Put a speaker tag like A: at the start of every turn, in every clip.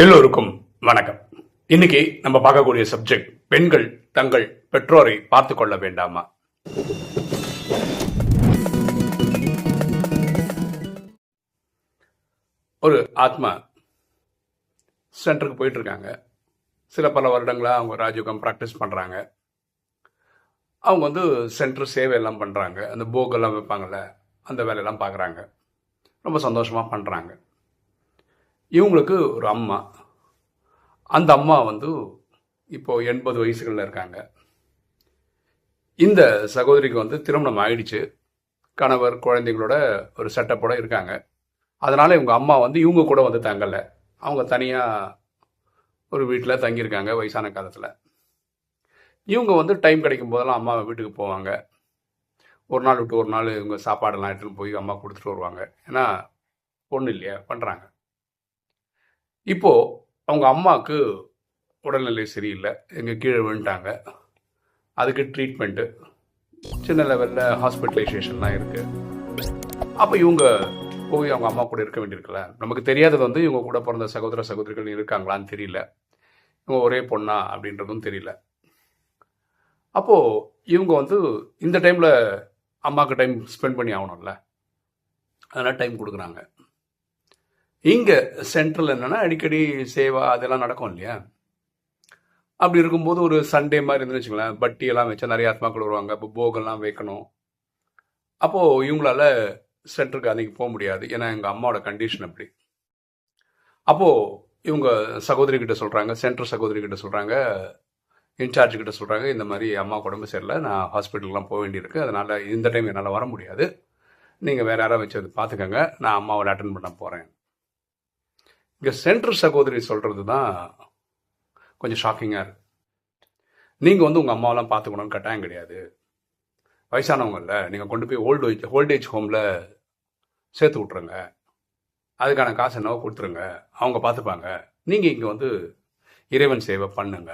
A: எல்லோருக்கும் வணக்கம். இன்னைக்கு நம்ம பார்க்கக்கூடிய சப்ஜெக்ட் பெண்கள் தங்கள் பெற்றோரை பார்த்து கொள்ள வேண்டாமா? ஒரு ஆத்மா சென்டருக்கு போயிட்டு இருக்காங்க. சில பல வருடங்களாக அவங்க ராஜயோகம் ப்ராக்டிஸ் பண்ணுறாங்க அவங்க வந்து சென்டர் சேவை எல்லாம் பண்ணுறாங்க அந்த போகெல்லாம் வைப்பாங்கல்ல அந்த வேலையெல்லாம் பார்க்குறாங்க. ரொம்ப சந்தோஷமாக பண்ணுறாங்க இவங்களுக்கு ஒரு அம்மா. அந்த அம்மா வந்து இப்போ எண்பது வயசுகளில் இருக்காங்க. இந்த சகோதரிக்கு வந்து திருமணம் ஆயிடுச்சு. கணவர் குழந்தைங்களோட ஒரு செட்டப்போட இருக்காங்க. அதனால் இவங்க அம்மா வந்து இவங்க கூட வந்து தங்கல. அவங்க தனியாக ஒரு வீட்டில் தங்கியிருக்காங்க வயசான காலத்தில். இவங்க வந்து டைம் கிடைக்கும் போதெல்லாம் அம்மா வீட்டுக்கு போவாங்க. ஒரு நாள் விட்டு ஒரு நாள் இவங்க சாப்பாடெல்லாம் எடுத்துகிட்டு போய் அம்மா கொடுத்துட்டு வருவாங்க. ஏன்னா பொண்ணு இல்லையா? பண்ணுறாங்க இப்போது அவங்க அம்மாவுக்கு உடல்நிலை சரியில்லை. எங்கள் கீழே விழுந்துட்டாங்க. அதுக்கு ட்ரீட்மெண்ட்டு சின்ன லெவலில் ஹாஸ்பிட்டலைசேஷன்லாம் இருக்குது அப்போ இவங்க போய் அவங்க அம்மா கூட இருக்க வேண்டியிருக்குல்ல. நமக்கு தெரியாதது வந்து இவங்க கூட பிறந்த சகோதர சகோதரிகள் இருக்காங்களான்னு தெரியல. இவங்க ஒரே பொண்ணா அப்படின்றதும் தெரியல. அப்போது இவங்க வந்து இந்த டைமில் அம்மாவுக்கு டைம் ஸ்பெண்ட் பண்ணி ஆகணும்ல. அதனால் டைம் கொடுக்குறாங்க. இங்கே சென்ட்ரல் என்னன்னா அடிக்கடி சேவா அதெல்லாம் நடக்கும் இல்லையா? அப்படி இருக்கும்போது ஒரு சண்டே மாதிரி இருந்துன்னு வச்சுங்களேன் பட்டி எல்லாம் வச்சா நிறைய ஆத்மாக்கள் வருவாங்க. இப்போ போகெல்லாம் வைக்கணும். அப்போது இவங்களால சென்டருக்கு அன்றைக்கி போக முடியாது. ஏன்னா எங்கள் அம்மாவோட கண்டிஷன் அப்படி. அப்போது இவங்க சகோதரி கிட்ட சொல்கிறாங்க சென்டர் சகோதரி கிட்ட சொல்கிறாங்க இன்சார்ஜ் கிட்ட சொல்கிறாங்க இந்த மாதிரி அம்மா உடம்பு சரியில்லை நான் ஹாஸ்பிட்டலுக்குலாம் போக வேண்டியிருக்கு. அதனால் இந்த டைம் என்னால் வர முடியாது. நீங்கள் வேறு யாராவது வச்சு அதை பார்த்துக்கங்க. நான் அம்மாவோட அட்டன் பண்ண போகிறேன் இங்க சென்ட்ரல் சகோதரி சொல்றது தான் கொஞ்சம் ஷாக்கிங்காக இருக்கு. நீங்கள் வந்து உங்கள் அம்மாவெல்லாம் பார்த்துக்கணும்னு கட்டாயம் கிடையாது. வயசானவங்கல்ல நீங்கள் கொண்டு போய் ஓல்டு ஏஜ் ஓல்டேஜ் ஹோமில் சேர்த்து விட்ருங்க அதுக்கான காசு என்னவோ கொடுத்துருங்க. அவங்க பார்த்துப்பாங்க. நீங்கள் இங்கே வந்து இறைவன் சேவை பண்ணுங்க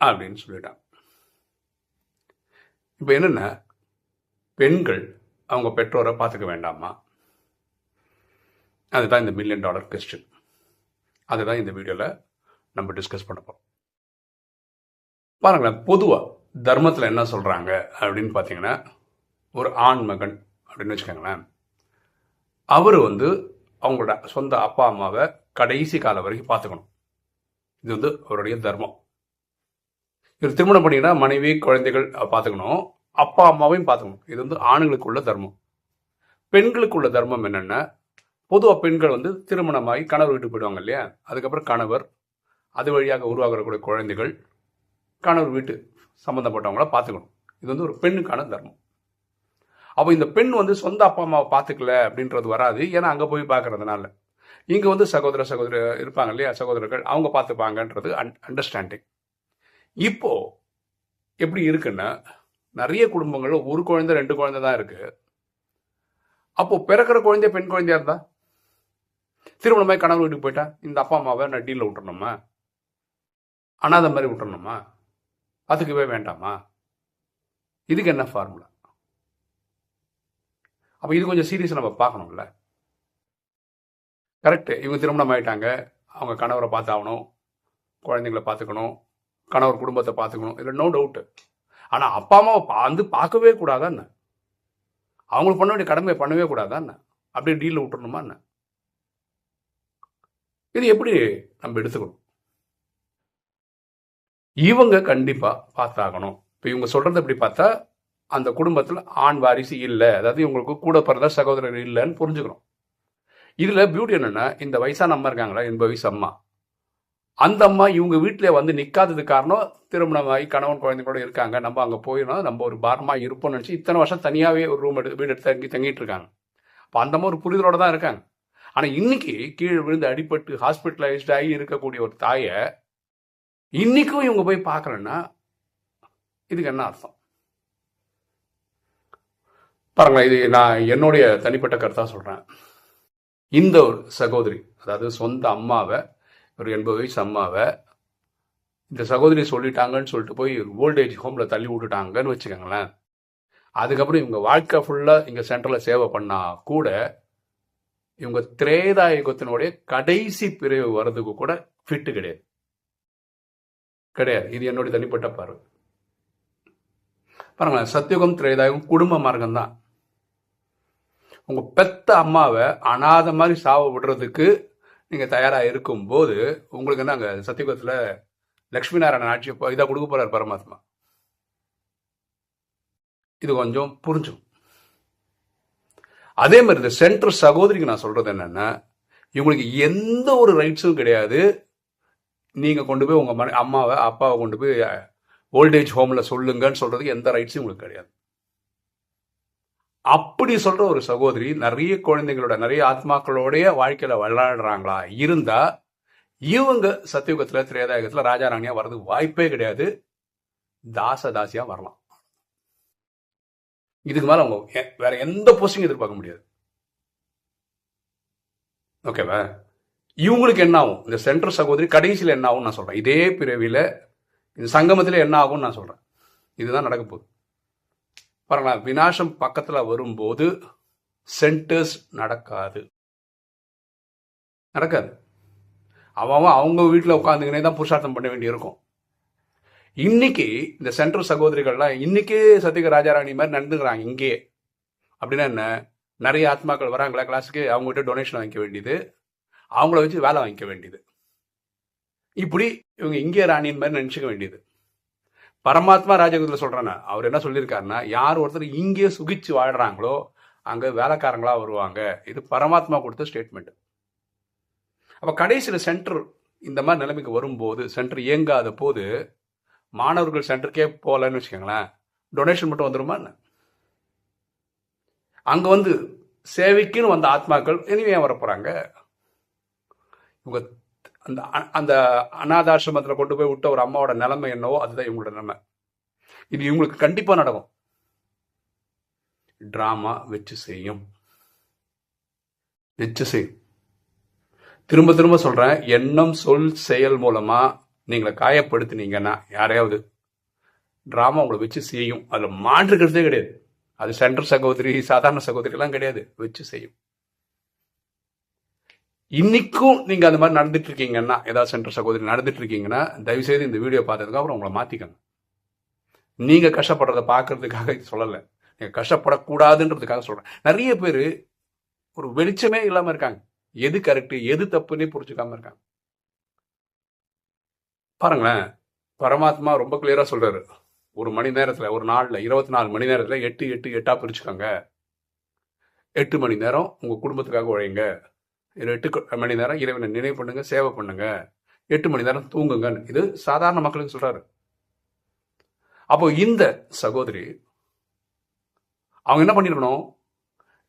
A: அப்படின்னு சொல்லிட்டாங்க. இப்போ என்னென்ன? பெண்கள் அவங்க பெற்றோரை பார்த்துக்க வேண்டாமா? அதுதான் இந்த மில்லியன் டாலர் கொஸ்டின் அதுதான் இந்த வீடியோவில் நம்ம டிஸ்கஸ் பண்ண போகிறோம் பாருங்களேன் பொதுவாக தர்மத்தில் என்ன சொல்கிறாங்க அப்படின்னு பார்த்தீங்கன்னா ஒரு ஆண் மகன் அப்படின்னு வச்சுக்கோங்களேன் அவர் வந்து அவங்களோட சொந்த அப்பா அம்மாவை கடைசி காலம் வரைக்கும் பார்த்துக்கணும். இது வந்து அவருடைய தர்மம். இவர் திருமணம் பண்ணிங்கன்னா மனைவி குழந்தைகள் பார்த்துக்கணும். அப்பா அம்மாவையும் பார்த்துக்கணும். இது வந்து ஆண்களுக்குள்ள தர்மம். பெண்களுக்குள்ள தர்மம் என்னென்னா பொதுவாக பெண்கள் வந்து திருமணமாகி கணவர் வீட்டுக்கு போயிடுவாங்க இல்லையா? அதுக்கப்புறம் கணவர் அது வழியாக உருவாகக்கூடிய குழந்தைகள் கணவர் வீட்டு சம்மந்தப்பட்டவங்கள பார்த்துக்கணும். இது வந்து ஒரு பெண்ணுக்கான தர்மம். அப்போ இந்த பெண் வந்து சொந்த அப்பா அம்மாவை பார்த்துக்கல அப்படின்றது வராது. ஏன்னா அங்கே போய் பார்க்கறதுனால. இங்கே வந்து சகோதர சகோதர இருப்பாங்க இல்லையா? சகோதரர்கள் அவங்க பார்த்துப்பாங்கன்றது அண்டர்ஸ்டாண்டிங் இப்போது எப்படி இருக்குன்னா நிறைய குடும்பங்களில் ஒரு குழந்தை ரெண்டு குழந்தை தான் இருக்குது அப்போ பிறக்கிற குழந்தை பெண் குழந்தையா இருந்தா? திருமணமாய் கணவர் வீட்டுக்கு போயிட்டா இந்த அப்பா அம்மாவை நான் டீலில் விட்டுறணுமா? அனாத மாதிரி விட்டுறணுமா? அதுக்குவே வேண்டாமா? இதுக்கு என்ன ஃபார்முலா அப்போ இது கொஞ்சம் சீரியஸ் நம்ம பார்க்கணும்ல. கரெக்டு இவங்க திருமணம் ஆயிட்டாங்க. அவங்க கணவரை பார்த்தாகணும். குழந்தைங்கள பார்த்துக்கணும். கணவர் குடும்பத்தை பார்த்துக்கணும். இதில் நோ டவுட்டு ஆனால் அப்பா அம்மாவை பா- வந்து பார்க்கவே கூடாதான்னு அவங்களுக்கு பண்ண வேண்டிய கடமையை பண்ணவே கூடாதான்னு அப்படியே டீலில் விட்டுறணுமா என்ன? இது எப்படி நம்ம எடுத்துக்கணும்? இவங்க கண்டிப்பா பார்த்தாகணும். இப்போ இவங்க சொல்றது எப்படி பார்த்தா அந்த குடும்பத்தில் ஆண் வாரிசு இல்லை. அதாவது இவங்களுக்கு கூட பிறந்த சகோதரர் இல்லைன்னு புரிஞ்சுக்கணும். இதில் பியூட்டி என்னென்னா இந்த வயசான அம்மா இருக்காங்களா? எண்பது வயசு அம்மா. அந்த அம்மா இவங்க வீட்டில் வந்து நிற்காதது காரணம் திருமணமாகி கணவன் குழந்தைங்களோட இருக்காங்க. நம்ம அங்கே போயிடணும் நம்ம ஒரு பாரமா இருப்போம்னு நினச்சி இத்தனை வருஷம் தனியாகவே ஒரு ரூம் எடுத்து வீடு எடுத்து தங்கி தங்கிட்டு இருக்காங்க. அப்போ அந்த அம்மா ஒரு புரிதலோடு தான் இருக்காங்க. ஆனால் இன்னைக்கு கீழே விழுந்து அடிபட்டு ஹாஸ்பிட்டலைஸ்ட் ஆகி இருக்கக்கூடிய ஒரு தாயை இன்னைக்கும் இவங்க போய் பார்க்கலன்னா இதுக்கு என்ன அர்த்தம்? பாருங்களேன் இது நான் என்னுடைய தனிப்பட்ட கருத்தாக சொல்கிறேன் இந்த ஒரு சகோதரி அதாவது சொந்த அம்மாவை ஒரு எண்பது வயசு அம்மாவை இந்த சகோதரி சொல்லிட்டாங்கன்னு சொல்லிட்டு போய் ஓல்டேஜ் ஹோமில் தள்ளி விட்டுட்டாங்கன்னு வச்சுக்கோங்களேன். அதுக்கப்புறம் இவங்க வாழ்க்கை ஃபுல்லாக இங்கே சென்டரில் சேவை பண்ணால் கூட இவங்க திரேதா யுகத்தினுடைய கடைசி பிரிவு வர்றதுக்கு கூட ஃபிட்டு கிடையாது. கிடையாது. இது என்னுடைய தனிப்பட்ட பார்வை. பாருங்களேன் சத்தியுகம் திரேதாயுகம் குடும்ப மார்க்கம் தான் உங்க பெத்த அம்மாவை அனாத மாதிரி சாவ விடுறதுக்கு நீங்க தயாரா இருக்கும்போது உங்களுக்கு என்ன அங்க சத்தியுகத்துல லக்ஷ்மி நாராயணன் ஆட்சி இதை கொடுக்க போறார் பரமாத்மா. இது கொஞ்சம் புரிஞ்சும் அதே மாதிரி இந்த சென்டர் சகோதரிக்கு நான் சொல்றது என்னன்னா இவங்களுக்கு எந்த ஒரு ரைட்ஸும் கிடையாது. நீங்க கொண்டு போய் உங்க மன அம்மாவை அப்பாவை கொண்டு போய் ஓல்டேஜ் ஹோம்ல சொல்லுங்கன்னு சொல்றதுக்கு எந்த ரைட்ஸும் உங்களுக்கு கிடையாது. அப்படி சொல்ற ஒரு சகோதரி நிறைய குழந்தைங்களோட நிறைய ஆத்மாக்களோடைய வாழ்க்கையில விளையாடுறாங்களா இருந்தா இவங்க சத்தியுகத்துல திரேதாயுகத்துல ராஜாராணியா வர்றதுக்கு வாய்ப்பே கிடையாது. தாச தாசியா வரலாம். இதுக்கு மேலே அவங்க வேற எந்த போஸ்டிங் எதிர்பார்க்க முடியாது. ஓகேவா இவங்களுக்கு என்ன ஆகும்? இந்த சென்ட்ரல் சகோதரி கடைசியில் என்ன ஆகும் நான் சொல்கிறேன் இதே பிறவியில் இந்த சங்கமத்தில் என்ன ஆகும்னு நான் சொல்கிறேன் இதுதான் நடக்க போகுது. பாருங்களேன் வினாசம் பக்கத்தில் வரும்போது சென்டர்ஸ் நடக்காது. நடக்காது. அவன் அவன் அவங்க வீட்டில் உட்காந்துக்கினே தான் புருஷார்த்தம் பண்ண வேண்டியிருக்கும். இன்னைக்கு இந்த சென்ட்ரல் சகோதரிகள்லாம் இன்னைக்கே சத்திக ராஜாராணி மாதிரி நடந்துக்கிறாங்க இங்கேயே. அப்படின்னா என்ன? நிறைய ஆத்மாக்கள் வராங்களா கிளாஸுக்கு அவங்ககிட்ட டொனேஷன் வாங்கிக்க வேண்டியது. அவங்கள வச்சு வேலை வாங்கிக்க வேண்டியது. இப்படி இவங்க இங்கே ராணியின் மாதிரி நினச்சிக்க வேண்டியது. பரமாத்மா ராஜகுதில் சொல்கிறேன்னா அவர் என்ன சொல்லியிருக்காருன்னா யார் ஒருத்தர் இங்கே சுகிச்சு வாழ்கிறாங்களோ அங்கே வேலைக்காரங்களாக வருவாங்க. இது பரமாத்மா கொடுத்த ஸ்டேட்மெண்ட் அப்போ கடைசியில் சென்டர் இந்த மாதிரி நிலைமைக்கு வரும்போது சென்டர் இயங்காத போது மாணவர்கள் சென்டருக்கே போகலன்னு வச்சுக்கோங்களேன். டொனேஷன் மட்டும் வந்துடுமா என்ன? அங்கே வந்து சேவைக்குன்னு வந்த ஆத்மாக்கள் இனிமே ஏன் வரப் இவங்க அந்த அ- அந்த அநாதாசிரமத்தில் கொண்டு போய் விட்ட ஒரு அம்மாவோட நிலைமை என்னவோ அதுதான் இவங்களோட நிலைமை. இது இவங்களுக்கு கண்டிப்பாக நடக்கும். ட்ராமா வச்சு செய்யும். வச்சு செய்யும். திரும்ப திரும்ப சொல்கிறேன் எண்ணம் சொல் செயல் மூலமாக நீங்களை காயப்படுத்தினீங்கன்னா யாரையாவது ட்ராமா உங்களை வச்சு செய்யும். அதில் மாற்றுக்கிறதே கிடையாது. அது சென்ட்ரல் சகோதரி சாதாரண சகோதரிலாம் கிடையாது. வச்சு செய்யும். இன்னைக்கும் நீங்க அந்த மாதிரி நடந்துட்டு இருக்கீங்கன்னா ஏதாவது சென்ட்ரல் சகோதரி நடந்துட்டு இருக்கீங்கன்னா தயவு செய்து இந்த வீடியோ பார்த்ததுக்கு அப்புறம் உங்களை மாத்திக்கங்க. நீங்க கஷ்டப்படுறத பார்க்கறதுக்காக சொல்லலை. நீங்க கஷ்டப்படக்கூடாதுன்றதுக்காக சொல்றேன். நிறைய பேர் ஒரு வெளிச்சமே இல்லாம இருக்காங்க. எது கரெக்டு எது தப்புன்னே புரிஞ்சுக்காம இருக்காங்க. பாருங்களேன். பரமாத்மா ரொம்ப கிளியராக சொல்கிறாரு ஒரு மணி நேரத்தில் ஒரு நாளில் இருபத்தி நாலு மணி நேரத்தில் எட்டு எட்டு எட்டாக பிரிச்சுக்கோங்க. எட்டு மணி நேரம் உங்கள் குடும்பத்துக்காக உழைங்க இது எட்டு மணி நேரம் இறைவனை நினைவு பண்ணுங்க சேவை பண்ணுங்க. எட்டு மணி நேரம் தூங்குங்க இது சாதாரண மக்களுக்கு சொல்கிறாரு அப்போ இந்த சகோதரி அவங்க என்ன பண்ணிருக்கணும்?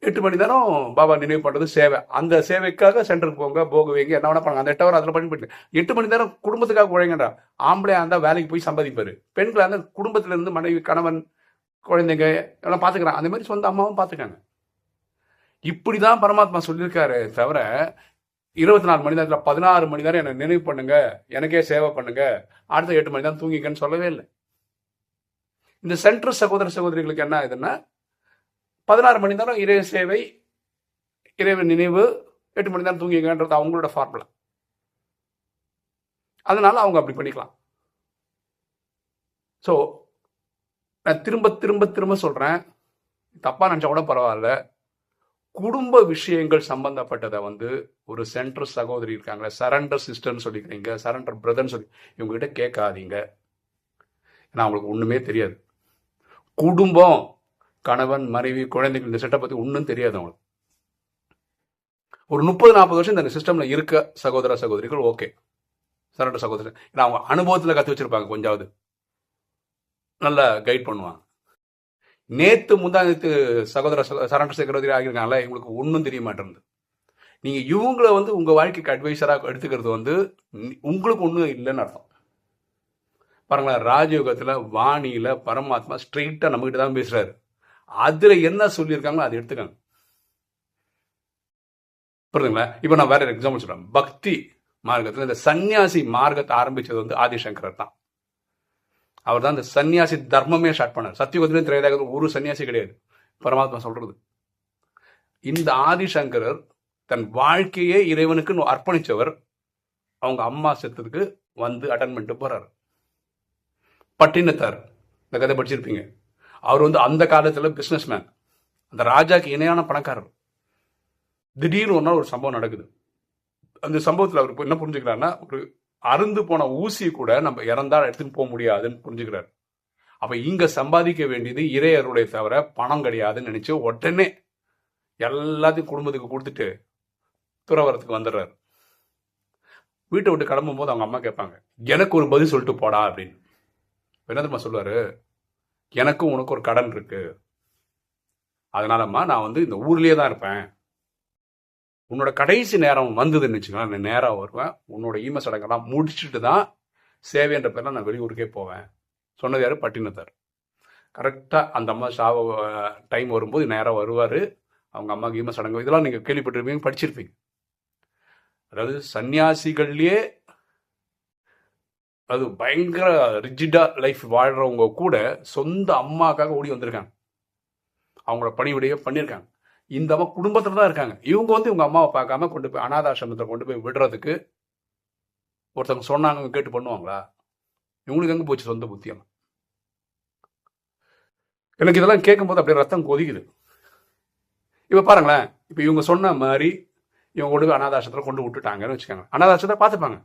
A: எட்டு மணி நேரம் பாபா நினைவு பண்ணுறது சேவை. அந்த சேவைக்காக சென்டருக்கு போங்க போக வைங்க என்ன வேணா பண்ணுங்க அந்த எட்டு ஹவர் அதில் பண்ணி போயிட்டு. எட்டு மணி நேரம் குடும்பத்துக்காக உழைங்கடா. ஆம்பளையா இருந்தால் வேலைக்கு போய் சம்பாதிப்பார். பெண்களாக இருந்தால் குடும்பத்திலேருந்து மனைவி கணவன் குழந்தைங்க எல்லாம் பார்த்துக்கிறான் அந்த மாதிரி சொந்த அம்மாவும் பார்த்துக்குங்க இப்படி தான் பரமாத்மா சொல்லியிருக்காரு தவிர இருபத்தி நாலு மணி நேரத்தில் பதினாறு மணி நேரம் என்னை நினைவு பண்ணுங்க. எனக்கே சேவை பண்ணுங்க. அடுத்த எட்டு மணி நேரம் தூங்கிக்கன்னு சொல்லவே இல்லை. இந்த சென்ட்ரல் சகோதர சகோதரிகளுக்கு என்ன ஆகுதுன்னா பதினாறு மணி நேரம் இறை சேவை இறைவன் நினைவு எட்டு மணி நேரம் தூங்கிக்கன்றது அவங்களோட ஃபார்முலா அதனால அவங்க அப்படி பண்ணிக்கலாம். ஸோ நான் திரும்ப திரும்ப திரும்ப சொல்கிறேன் தப்பாக நினச்சா கூட பரவாயில்ல. குடும்ப விஷயங்கள் சம்பந்தப்பட்டதை வந்து ஒரு சென்டர் சகோதரி இருக்காங்களே சரண்டர் சிஸ்டர்னு சொல்லிக்கிறீங்க சரண்டர் பிரதர்னு சொல்லி இவங்ககிட்ட கேட்காதீங்க. ஏன்னா அவங்களுக்கு ஒன்றுமே தெரியாது. குடும்பம் கணவன் மனைவி குழந்தைகள் இந்த செட்டை பற்றி ஒன்றும் தெரியாது அவங்களுக்கு. ஒரு முப்பது நாற்பது வருஷம் இந்த சிஸ்டமில் இருக்க சகோதர சகோதரிகள் ஓகே சரண்ட சகோதரர். ஏன்னா அவங்க அனுபவத்தில் கற்று வச்சிருப்பாங்க கொஞ்சாவது. நல்லா கைட் பண்ணுவாங்க. நேத்து முந்தா சகோதர சரண்ட சகோதரி ஆகியிருக்காங்கல்ல இவங்களுக்கு ஒன்றும் தெரிய மாட்டேங்குது நீங்கள் இவங்களை வந்து உங்கள் வாழ்க்கைக்கு அட்வைசராக எடுத்துக்கிறது வந்து உங்களுக்கு ஒன்றும் இல்லைன்னு அர்த்தம். பாருங்களேன் ராஜயோகத்தில் வாணியில் பரமாத்மா ஸ்ட்ரெயிட்டாக நம்மகிட்ட தான் பேசுகிறாரு அதுல என்ன சொல்லியிருக்காங்களோ அதை எடுத்துக்கங்க. புரியுதுங்களா? இப்போ நான் வேற எக்ஸாம்பிள் சொல்றேன். பக்தி மார்க்கத்தில் இந்த சன்னியாசி மார்க்கத்தை ஆரம்பிச்சது வந்து ஆதிசங்கரர் தான். அவர் தான் இந்த சன்னியாசி தர்மமே ஸ்டார்ட் பண்ணார். சத்தியுகத்திலும் திரையதாகத்தில் ஒரு சன்னியாசி கிடையாது. பரமாத்மா சொல்றது. இந்த ஆதிசங்கரர் தன் வாழ்க்கையே இறைவனுக்கு அர்ப்பணிச்சவர். அவங்க அம்மா செத்ததுக்கு வந்து அட்டன் பண்ணிட்டு போறாரு. பட்டினத்தார். இந்த கதை படிச்சிருப்பீங்க. அவர் வந்து அந்த காலத்தில் பிஸ்னஸ் மேன் அந்த ராஜாக்கு இணையான பணக்காரர். திடீர்னு ஒன்றா ஒரு சம்பவம் நடக்குது. அந்த சம்பவத்தில் அவர் என்ன புரிஞ்சுக்கிறாருன்னா ஒரு அருந்து போன ஊசி கூட நம்ம இறந்தால் எடுத்துட்டு போக முடியாதுன்னு புரிஞ்சுக்கிறார். அப்போ இங்கே சம்பாதிக்க வேண்டியது இறையருடைய தவிர பணம் கிடையாதுன்னு நினச்சி உடனே எல்லாத்தையும் குடும்பத்துக்கு கொடுத்துட்டு துறவரத்துக்கு வந்துடுறாரு. வீட்டை விட்டு கிளம்பும் போது அவங்க அம்மா கேட்பாங்க எனக்கு ஒரு பதில் சொல்லிட்டு போடா அப்படின்னு. என்ன தெரியுமா எனக்கும் உனக்கு ஒரு கடன் இருக்கு. அதனாலம்மா நான் வந்து இந்த ஊர்லேயே தான் இருப்பேன். உன்னோட கடைசி நேரம் வந்ததுன்னு வச்சுக்கோங்களேன் நான் நேராக வருவேன். உன்னோட ஈம சடங்கெல்லாம் முடிச்சுட்டு தான் சேவைன்ற பேரில் நான் வெளியூருக்கே போவேன். சொன்னது யார்? பட்டினத்தார். கரெக்டாக அந்த அம்மா சாவ டைம் வரும்போது நேராக வருவார். அவங்க அம்மாவுக்கு ஈம சடங்கு இதெல்லாம் நீங்கள் கேள்விப்பட்டிருப்பீங்க படிச்சிருப்பீங்க. அதாவது சன்னியாசிகள்லேயே அது பயங்கர ரிஜிடா லைஃப் வாழ்கிறவங்க கூட சொந்த அம்மாக்காக ஓடி வந்திருக்காங்க. அவங்கள பணிவிடைய பண்ணியிருக்காங்க இந்த அம்மா குடும்பத்தில் தான் இருக்காங்க. இவங்க வந்து இவங்க அம்மாவை பார்க்காம கொண்டு போய் அனாதாசிரமத்தை கொண்டு போய் விடுறதுக்கு ஒருத்தவங்க சொன்னாங்க கேட்டு பண்ணுவாங்களா? இவங்களுக்கு எங்கே போச்சு சொந்த புத்தியம் எனக்கு இதெல்லாம் கேட்கும்போது அப்படியே ரத்தம் கொதிக்குது. இப்போ பாருங்களேன் இப்போ இவங்க சொன்ன மாதிரி இவங்க கொண்டு போய் அனாதாசத்துல கொண்டு விட்டுட்டாங்கன்னு வச்சுக்கோங்க. அனாதாசத்தை பார்த்துப்பாங்க.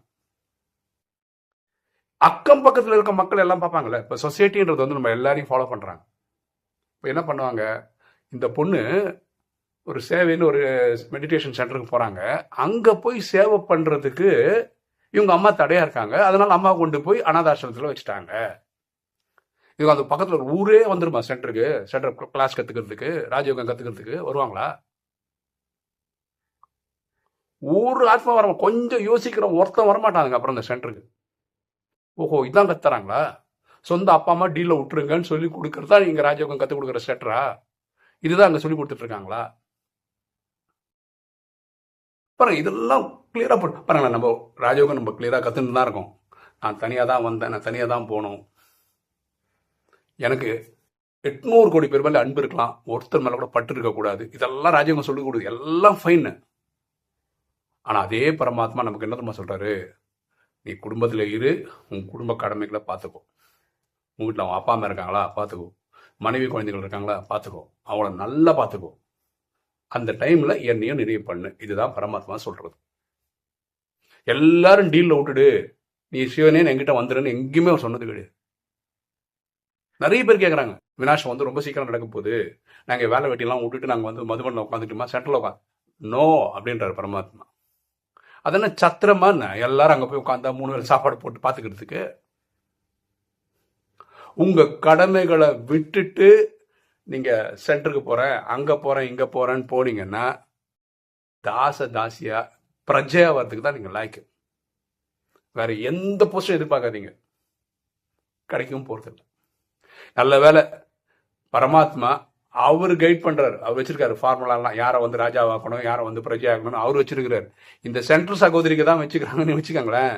A: அக்கம் பக்கத்தில் இருக்க மக்கள் எல்லாம் பார்ப்பாங்கல்ல. இப்போ சொசைட்டின்றது வந்து நம்ம எல்லாரையும் ஃபாலோ பண்ணுறாங்க இப்போ என்ன பண்ணுவாங்க? இந்த பொண்ணு ஒரு சேவைன்னு ஒரு மெடிடேஷன் சென்டருக்கு போகிறாங்க அங்கே போய் சேவை பண்ணுறதுக்கு இவங்க அம்மா தடையாக இருக்காங்க. அதனால் அம்மா கொண்டு போய் அனாதாசிரமத்தில் வச்சுட்டாங்க. இது அந்த பக்கத்தில் ஒரு ஊரே வந்துருமா சென்டருக்கு சென்டர் கிளாஸ் கற்றுக்கிறதுக்கு ராஜயோகம் கற்றுக்கிறதுக்கு வருவாங்களா? ஒரு ஆத்மா வர கொஞ்சம் யோசிக்கிறோம் ஒருத்தன் வரமாட்டாங்க அப்புறம் இந்த சென்டருக்கு ஓஹோ இதான் கத்துறாங்களா? சொந்த அப்பா அம்மா டீலில் விட்டுருங்கன்னு சொல்லி கொடுக்குறதா நீங்கள் ராஜயோகம் கற்றுக் கொடுக்குற சென்டரா இதுதான் அங்கே சொல்லி கொடுத்துட்ருக்காங்களா? பாருங்க இதெல்லாம் போ பாருங்களேன் நம்ம ராஜயோகம் நம்ம கிளியராக கற்றுட்டு தான் இருக்கோம். நான் தனியாக தான் வந்தேன் நான் தனியாக தான் போனோம். எனக்கு எட்நூறு கோடி பேர் மேலே அன்பு இருக்கலாம் ஒருத்தர் மேலே கூட பட்டு இருக்கக்கூடாது இதெல்லாம் ராஜயோகம் சொல்லிக் கொடுக்குது. எல்லாம் ஃபைன் ஆனால் அதே பரமாத்மா நமக்கு என்ன தெரியுமா சொல்கிறாரு நீ குடும்பத்தில் இரு உன் குடும்ப கடமைகளை பார்த்துக்கோ உங்கள் வீட்டில் அவன் அப்பா அம்மா இருக்காங்களா? பார்த்துக்கோ மனைவி குழந்தைகள் இருக்காங்களா? பார்த்துக்கோ அவங்கள நல்லா பார்த்துக்கோ அந்த டைமில் என்னையும் நிறைவு பண்ணு. இதுதான் பரமாத்மா சொல்கிறது எல்லாரும் டீலில் விட்டுடு. நீ சிவனே எங்கிட்ட வந்துடுன்னு எங்கேயுமே அவர் சொன்னது கிடையாது. நிறைய பேர் கேட்குறாங்க வினாஷம் வந்து ரொம்ப சீக்கிரம் நடக்க போகுது. நாங்கள் வேலை வெட்டிலாம் விட்டுட்டு நாங்கள் வந்து மதுபனில் உட்காந்துட்டுமா சென்டரில் உட்காந்து நோ அப்படின்றார் பரமாத்மா. அதென்ன சத்திரமா என்ன? எல்லாரும் அங்கே போய் உட்காந்தா மூணு வேலை சாப்பாடு போட்டு பார்த்துக்கிறதுக்கு உங்கள் கடமைகளை விட்டுட்டு நீங்கள் சென்டருக்கு போகிறேன் அங்கே போகிறேன் இங்கே போகிறேன்னு போனீங்கன்னா தாச தாசியாக பிரஜையாக வர்றதுக்கு தான் நீங்கள் லாய்க்கு. வேறு எந்த போஸ்டும் எதிர்பார்க்காதீங்க. கிடைக்கும் போகிறதில்ல இல்லை நல்ல வேலை பரமாத்மா அவர் கைட் பண்றாரு. அவர் வச்சிருக்காரு. ஃபார்முலாலாம் யாரை வந்து ராஜாவாக்கணும் யாரை வந்து பிரஜையாக்கணும் அவர் வச்சிருக்கிறாரு. இந்த சென்ட்ரல் சகோதரிக்கு தான் வச்சுக்கிறாங்கன்னு வச்சுக்கோங்களேன்.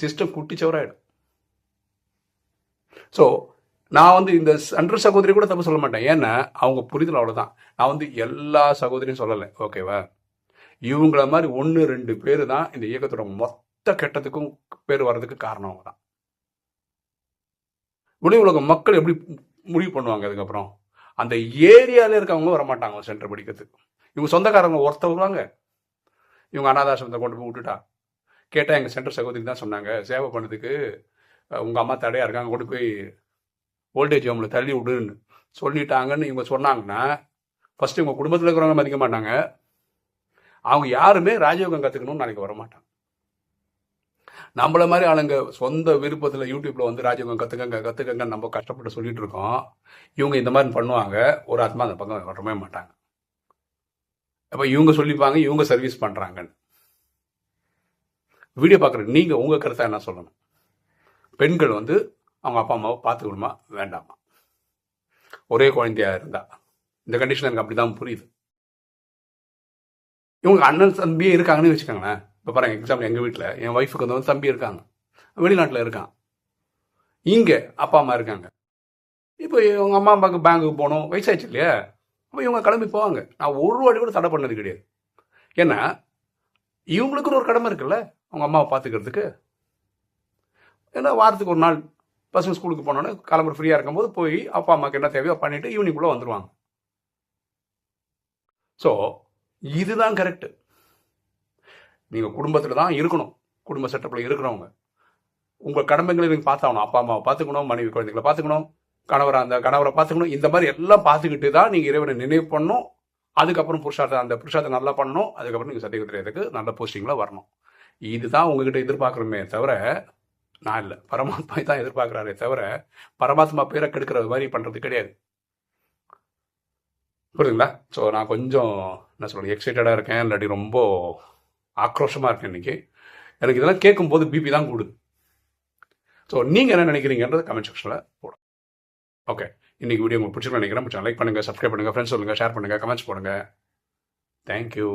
A: சிஸ்டம் குட்டிச்சவராயிடும். ஸோ நான் வந்து இந்த அன்று சகோதரி கூட தப்பு சொல்ல மாட்டேன். ஏன்னா அவங்க புரிதல் அவ்வளோதான் நான் வந்து எல்லா சகோதரியும் சொல்லலை. ஓகேவா இவங்கள மாதிரி ஒன்று ரெண்டு பேர் தான் இந்த இயக்கத்தோட மொத்த கெட்டத்துக்கும் பேர் வர்றதுக்கு காரணம் அவங்க தான் வெளி உலக மக்கள் எப்படி முடிவு பண்ணுவாங்க அதுக்கப்புறம். அந்த ஏரியாவில் இருக்கவங்க வரமாட்டாங்க சென்டர் படிக்கிறதுக்கு. இவங்க சொந்தக்காரங்க ஒருத்தவங்க வருவாங்க இவங்க அனாதாசிரமத்தை கொண்டு போய் விட்டுட்டா. கேட்டால் எங்கள் சென்டர் சகோதரி தான் சொன்னாங்க சேவை பண்ணதுக்கு உங்கள் அம்மா தடையாக இருக்காங்க கொண்டு போய் ஓல்டேஜ் ஹோமில் தள்ளி விடுன்னு சொல்லிட்டாங்கன்னு இவங்க சொன்னாங்கன்னா ஃபஸ்ட்டு இவங்க குடும்பத்தில் இருக்கிறவங்க மதிக்க மாட்டாங்க. அவங்க யாருமே ராஜயோகம் கற்றுக்கணும்னு நாளைக்கு வரமாட்டாங்க. நம்மள மாதிரி ஆளுங்க சொந்த விருப்பத்தில் யூடியூப்ல வந்து ராஜகம் கற்றுக்கங்க கற்றுக்கங்க நம்ம கஷ்டப்பட்டு சொல்லிட்டு இருக்கோம். இவங்க இந்த மாதிரி பண்ணுவாங்க. ஒரு ஆத்மா அந்த பக்கம் வரவே மாட்டாங்க. அப்போ இவங்க சொல்லிப்பாங்க இவங்க சர்வீஸ் பண்ணுறாங்கன்னு வீடியோ பார்க்குற நீங்கள் உங்கள் கருத்தை என்ன சொல்லணும்? பெண்கள் வந்து அவங்க அப்பா அம்மாவை பார்த்துக்கணுமா? வேண்டாமா? ஒரே குழந்தையா இருந்தா. இந்த கண்டிஷன் எனக்கு அப்படிதான் புரியுது. இவங்க அண்ணன் தம்பியே இருக்காங்கன்னு வச்சுக்கோங்களேன். இப்போ பாருங்க எக்ஸாம்பிள் எங்கள் வீட்டில் என் ஒய்ஃபுக்கு வந்து தம்பி இருக்காங்க. வெளிநாட்டில் இருக்கான். இங்கே அப்பா அம்மா இருக்காங்க. இப்போ இவங்க அம்மா அப்பாவுக்கு பேங்க்குக்கு போகணும். வயசாச்சு இல்லையா? அப்போ இவங்க கிளம்பி போவாங்க. நான் ஒரு வாட்டி கூட தடை பண்ணது கிடையாது. ஏன்னா இவங்களுக்குன்னு ஒரு கடமை இருக்குல்ல அவங்க அம்மாவை பார்த்துக்கிறதுக்கு. ஏன்னா வாரத்துக்கு ஒரு நாள் பசங்க ஸ்கூலுக்கு போனோன்னே கிளம்புற ஃப்ரீயாக இருக்கும்போது போய் அப்பா அம்மாவுக்கு என்ன தேவையோ பண்ணிவிட்டு ஈவினிங்குள்ளே வந்துடுவாங்க ஸோ இதுதான் கரெக்டு நீங்கள் குடும்பத்தில் தான் இருக்கணும். குடும்ப செட்டப்பில் இருக்கிறவங்க. உங்கள் கடமைகளை நீங்கள் பார்த்தாகணும். அப்பா அம்மாவை பார்த்துக்கணும் மனைவி குழந்தைகளை பார்த்துக்கணும் கணவரை அந்த கணவரை பார்த்துக்கணும். இந்த மாதிரி எல்லாம் பார்த்துக்கிட்டு தான் நீங்கள் இறைவனை நினைவு பண்ணணும். அதுக்கப்புறம் புருஷார்த்தம் அந்த புருஷார்த்தம் நல்லா பண்ணணும். அதுக்கப்புறம் நீங்கள் சத்தியகுத்திரத்துக்கு நல்ல போஸ்டிங்கில் வரணும். இதுதான் உங்ககிட்ட எதிர்பார்க்குறோமே தவிர நான் இல்லை. பரமாத்மா தான் எதிர்பார்க்குறாரே தவிர பரமாத்மா பேரை கெடுக்கிற மாதிரி பண்ணுறது கிடையாது. புரியுதுங்களா? ஸோ நான் கொஞ்சம் என்ன சொல்கிறது எக்ஸைட்டடாக இருக்கேன். இல்லாட்டி ரொம்ப ஆக்ரோஷமாக இருக்கேன் இன்றைக்கி எனக்கு இதெல்லாம் கேட்கும்போது பிபி தான் கூடுது. ஸோ நீங்கள் என்ன நினைக்கிறீங்கன்றது கமெண்ட் செக்ஷனில் போடும் ஓகே இன்றைக்கி வீடியோ உங்களுக்கு பிடிச்சிருக்கேன் நினைக்கிறேன். லைக் பண்ணுங்கள் சப்ஸ்கிரைப் பண்ணுங்கள் ஃப்ரெண்ட்ஸ் சொல்லுங்கள் ஷேர் பண்ணுங்கள் கமெண்ட்ஸ் போடுங்க. தேங்க்யூ